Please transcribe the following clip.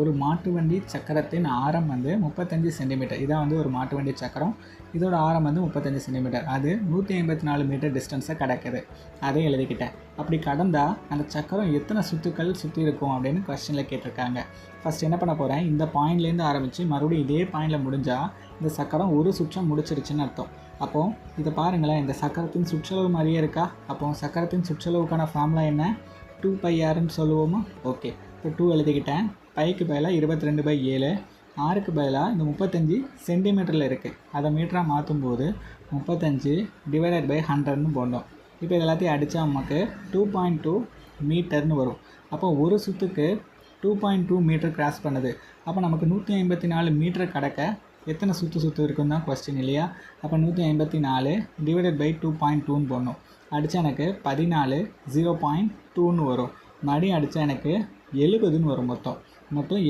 ஒரு மாட்டு வண்டி சக்கரத்தின் ஆரம் வந்து முப்பத்தஞ்சு சென்டிமீட்டர். இதான் வந்து ஒரு மாட்டு வண்டி சக்கரம். இதோட ஆரம் வந்து முப்பத்தஞ்சு சென்டிமீட்டர். அது நூற்றி ஐம்பத்தி நாலு மீட்டர் டிஸ்டன்ஸை கடக்குது. அதை எழுதிக்கிட்டேன். அப்படி கடந்தால் அந்த சக்கரம் எத்தனை சுற்றுக்கள் சுற்றி இருக்கும் அப்படின்னு கொஸ்டினில் கேட்டிருக்காங்க. ஃபஸ்ட் என்ன பண்ண போகிறேன் இந்த பாயிண்ட்லேருந்து ஆரம்பித்து மறுபடியும் இதே பாயிண்டில் முடிஞ்சால் இந்த சக்கரம் ஒரு சுற்றம் முடிச்சிருச்சுன்னு அர்த்தம். அப்போது இதை பாருங்களேன். இந்த சக்கரத்தின் சுற்றளவு மாதிரியே இருக்கா? அப்போது சக்கரத்தின் சுற்றளவுக்கான ஃபார்முலா என்ன? டூ பை ஆர்னு சொல்லுவோமா? ஓகே இப்போ டூ எழுதிக்கிட்டேன். பைக்கு பதிலாக இருபத்தி ரெண்டு பை ஏழு ஆறுக்கு பதிலாக இந்த முப்பத்தஞ்சு சென்டிமீட்டரில் இருக்குது அதை மீட்டராக மாற்றும் போது முப்பத்தஞ்சு டிவைடட் பை ஹண்ட்ரட்னு போடணும். இப்போ இது எல்லாத்தையும் அடித்தா நமக்கு டூ பாயிண்ட் டூ மீட்டர்னு வரும். அப்போ ஒரு சுற்றுக்கு two point two metre cross பண்ணுது. அப்போ நமக்கு நூற்றி ஐம்பத்தி நாலு மீட்டர் கடக்க எத்தனை சுற்று சுற்று இருக்குன்னு தான் கொஸ்டின் இல்லையா? அப்போ நூற்றி ஐம்பத்தி நாலு டிவைடட் பை டூ பாயிண்ட் டூன்னு போடணும். அடித்தா எனக்கு பதினாலு ஜீரோ பாயிண்ட் டூன்னு வரும். மறுபடியும் அடித்தா எனக்கு எழுபதுன்னு வரும் மொத்தம். மொத்தம்